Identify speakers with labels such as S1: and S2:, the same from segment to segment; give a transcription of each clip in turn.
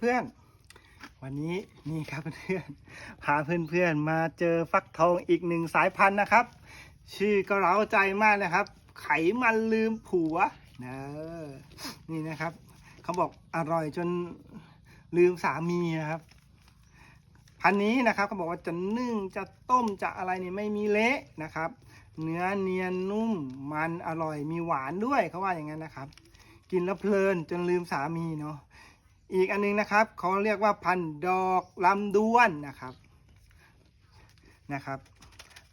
S1: เพื่อน วันนี้นี่ครับเพื่อนพาเพื่อนๆมาเจอฟักทองอีกหนึ่งสายพันธุ์นะครับ ชื่อก็เร้าใจมากนะครับ ไขมันลืมผัวนะนี่นะครับ เขาบอกอร่อยจนลืมสามีนะครับ พันธุ์นี้นะครับเขาบอกว่าจะนึ่งจะต้มจะอะไรนี่ไม่มีเละนะครับ เนื้อเนียนนุ่มมันอร่อยมีหวานด้วยเขาว่าอย่างนั้นนะครับ กินแล้วเพลินจนลืมสามีเนาะ อีกอันนึงนะครับเขาเรียกว่าพันธุ์ดอกลำดวนนะครับนะครับ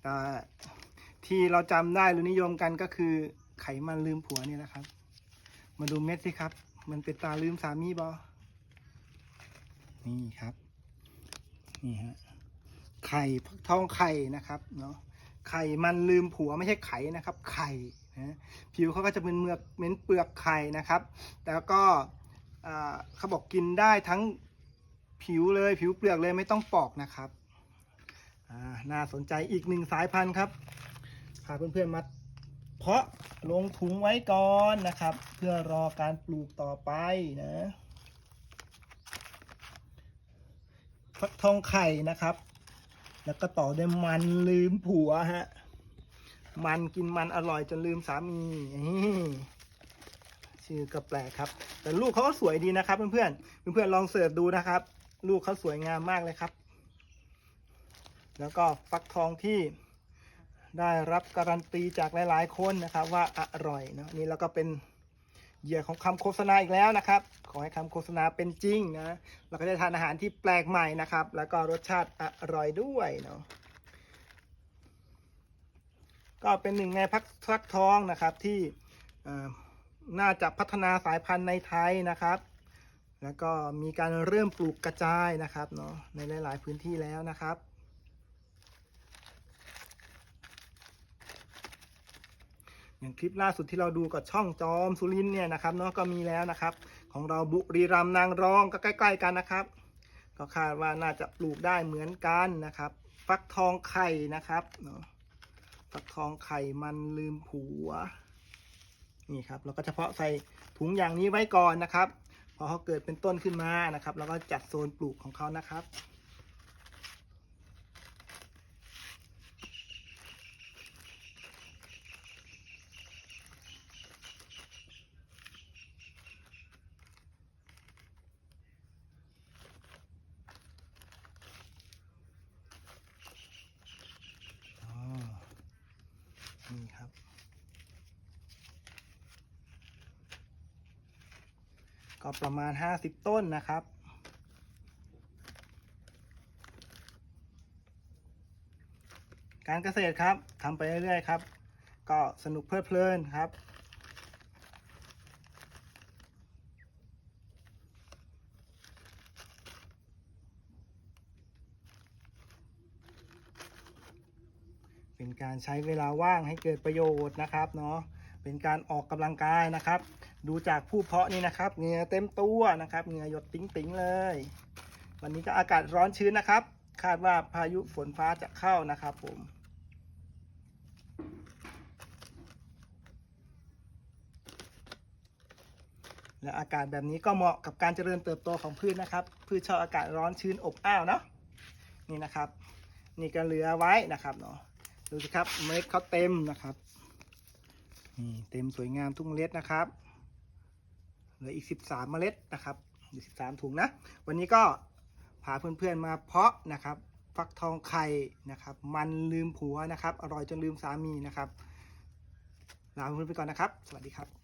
S1: แต่ที่เราจำได้หรือนิยมกันก็คือไขมันลืมผัวนี่นะครับ มาดูเม็ดสิครับ มันเป็นตาลืมสามีบอนี่ครับนี่ฮะไข่ทองไข่นะครับเนาะไข่มันลืมผัวไม่ใช่ไข่นะครับ ไข่นะผิวเขาก็จะเป็นเมือกเหม็นเปลือกไข่นะครับ แล้วก็ เขาบอกกินได้ทั้งผิวเลยผิวเปลือกเลยไม่ต้องปอกนะครับน่าสนใจอีกหนึ่งสายพันธุ์ครับพาเพื่อนๆมาเพาะลงถุงไว้ก่อนนะครับ เพื่อรอการปลูกต่อไปนะฟักทองไข่นะครับ แล้วก็ต่อด้วยมันลืมผัวฮะ มันกินมันอร่อยจนลืมสามี ชื่อก็แปลกครับ แต่ลูกเขาก็สวยดีนะครับ เพื่อนๆเพื่อนๆลองเสิร์ชดูนะครับ ลูกเขาสวยงามมากเลยครับ แล้วก็ฟักทองที่ได้รับการันตีจากหลายๆคนนะครับ ว่าอร่อยเนาะนี่แล้วก็เป็นเหยื่อของคำโฆษณาอีกแล้วนะครับ ขอให้คำโฆษณาเป็นจริงนะเราก็ได้ทานอาหารที่แปลกใหม่นะครับ แล้วก็รสชาติอร่อยด้วยเนาะก็เป็นหนึ่งในพักฟักทองนะครับที่ น่าจะพัฒนาสายพันธุ์ในไทยนะครับ แล้วก็มีการเริ่มปลูกกระจายนะครับเนาะในหลาย ๆ พื้นที่แล้วนะครับ อย่างคลิปล่าสุดที่เราดูกับช่องจอมสุรินเนี่ยนะครับเนาะก็มีแล้วนะครับ ของเราบุรีรัมนางรองก็ใกล้ ๆ กันนะครับ ก็คาดว่าน่าจะปลูกได้เหมือนกันนะครับ ฟักทองไข่นะครับเนาะฟักทองไข่มันลืมผัว นี่ครับเราก็เฉพาะใส่ถุงอย่างนี้ไว้ก่อนนะครับ พอเขาเกิดเป็นต้นขึ้นมานะครับ เราก็จัดโซนปลูกของเขานะครับ ก็ประมาณ 50 ต้นนะครับ การเกษตรครับทำไปเรื่อยๆครับ ก็สนุกเพลิดเพลินครับเป็นการใช้เวลาว่างให้เกิดประโยชน์นะครับเนาะเป็นการออกกำลังกายนะครับ ดูจากผู้เพาะนี่นะครับเงือเต็มตัวนะครับเงือหยดติ๋งๆเลย วันนี้ก็อากาศร้อนชื้นนะครับ คาดว่าพายุฝนฟ้าจะเข้านะครับผมและอากาศแบบนี้ก็เหมาะกับการเจริญเติบโตของพืชนะครับ พืชชอบอากาศร้อนชื้นอบอ้าวเนาะนี่นะครับ นี่ก็เหลือไว้นะครับเนาะดูสิครับเมล็ดเขาเต็มนะครับนี่เต็มสวยงามทุกเมล็ดนะครับ ลืออีก 13 เมล็ดนะครับอีก13 ถุงนะ วันนี้ก็พาเพื่อนๆมาเพาะนะครับ ฟักทองไข่นะครับ มันลืมผัวนะครับ อร่อยจนลืมสามีนะครับ ลาเพื่อนๆไปก่อนนะครับ สวัสดีครับ